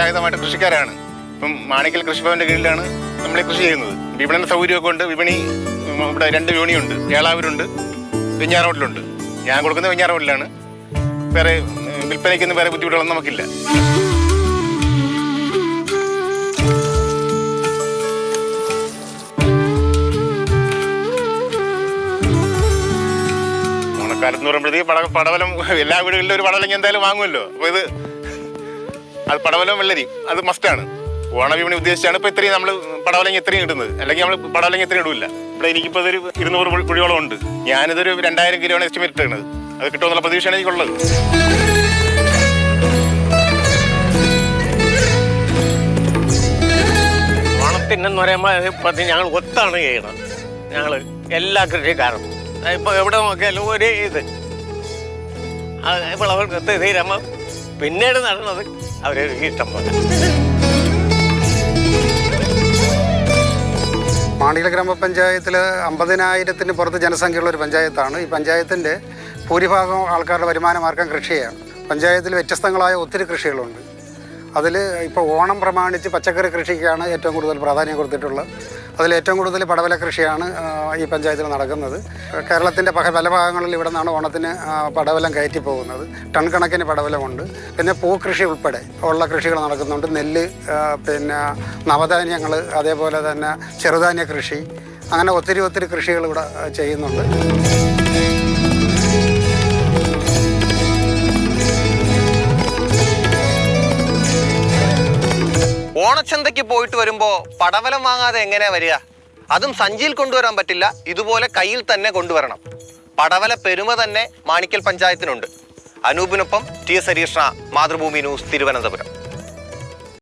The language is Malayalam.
പരമ്പരാഗതമായിട്ട് കൃഷിക്കാരാണ്. ഇപ്പം മാണിക്കൽ കൃഷിഭവന്റെ കീഴിലാണ് നമ്മൾ കൃഷി ചെയ്യുന്നത്. വിപണന സൗകര്യമൊക്കെ ഉണ്ട്. വിപണി ഇവിടെ രണ്ട് വിപണിയുണ്ട് ഏളാവൂരുണ്ട്. വെഞ്ഞാറോട്ടിലുണ്ട്. ഞാൻ കൊടുക്കുന്നത് വെഞ്ഞാറോട്ടിലാണ്. വേറെ ഉം, വിൽപ്പനയ്ക്കൊന്നും വേറെ ബുദ്ധിമുട്ടുകളൊന്നും നമുക്കില്ല. ഓണക്കാലത്ത് പറയുമ്പോഴത്തേക്ക് പട പടവലം എല്ലാ വീടുകളിലും ഒരു പടവലം എന്തായാലും വാങ്ങുമല്ലോ. അപ്പോൾ ഇത് അത് പടവലം വെള്ളരി അത് മസ്റ്റാണ് ഓണവിപണി ഉദ്ദേശിച്ചാണ് ഇപ്പോൾ ഇത്രയും നമ്മൾ പടവലങ്ങ ഇത്രയും ഇടുന്നത്. അല്ലെങ്കിൽ നമ്മൾ പടവലങ്ങ ഇത്രയും ഇടില്ല ഇവിടെ എനിക്കിപ്പോൾ ഇതൊരു ഇരുന്നൂറ് കുഴിയോളം ഉണ്ട്. ഞാനിതൊരു രണ്ടായിരം കിലോയാണ് എസ്റ്റിമേറ്റ് ഇട്ടുന്നത് അത് കിട്ടുമെന്നുള്ള പ്രതീക്ഷയാണ് എനിക്കുള്ളത്. ഓണത്തിനെന്ന് പറയുമ്പോൾ ഇപ്പം ഞങ്ങൾ ഒത്താണ് ചെയ്യണം ഞങ്ങൾ എല്ലാ കൃഷിക്കാരും ഇപ്പോൾ എവിടെ നോക്കിയാലും ഒരു ഇത്. വിളവെടുത്ത് തീരുമ്പോൾ പിന്നീട് നടന്നത് അവരെ ഇഷ്ടം പോലെ. മാണികൾ ഗ്രാമപഞ്ചായത്തിൽ അമ്പതിനായിരത്തിന് പുറത്ത് ജനസംഖ്യയുള്ള ഒരു പഞ്ചായത്താണ്. ഈ പഞ്ചായത്തിന്റെ ഭൂരിഭാഗം ആൾക്കാരുടെ വരുമാന മാർഗം കൃഷിയാണ്. പഞ്ചായത്തിൽ വ്യത്യസ്തങ്ങളായ ഒത്തിരി കൃഷികളുണ്ട്. അതിൽ ഇപ്പോൾ ഓണം പ്രമാണിച്ച് പച്ചക്കറി കൃഷിക്കാണ് ഏറ്റവും കൂടുതൽ പ്രാധാന്യം കൊടുത്തിട്ടുള്ളത്. അതിൽ ഏറ്റവും കൂടുതൽ പടവല കൃഷിയാണ് ഈ പഞ്ചായത്തിൽ നടക്കുന്നത്. കേരളത്തിന്റെ പല ഭാഗങ്ങളിൽ ഇവിടെ നിന്നാണ് ഓണത്തിന് പടവലം കയറ്റി പോകുന്നത്. ടൺ കണക്കിന് പടവലമുണ്ട്. പിന്നെ പൂക്കൃഷി ഉൾപ്പെടെ ഉള്ള കൃഷികൾ നടക്കുന്നുണ്ട്. നെല്ല് പിന്നെ നവധാന്യങ്ങൾ അതേപോലെ തന്നെ ചെറുധാന്യ കൃഷി അങ്ങനെ ഒത്തിരി ഒത്തിരി കൃഷികൾ ഇവിടെ ചെയ്യുന്നുണ്ട്. ഓണച്ചന്തയ്ക്ക് പോയിട്ട് വരുമ്പോൾ പടവലം വാങ്ങാതെ എങ്ങനെയാ വരിക? അതും സഞ്ചിയിൽ കൊണ്ടുവരാൻ പറ്റില്ല. ഇതുപോലെ കയ്യിൽ തന്നെ കൊണ്ടുവരണം. പടവല പെരുമ തന്നെ മാണിക്കൽ പഞ്ചായത്തിനുണ്ട്. അനൂപിനൊപ്പം ടി എസ് ഹരീഷ്ണ മാതൃഭൂമി ന്യൂസ് തിരുവനന്തപുരം.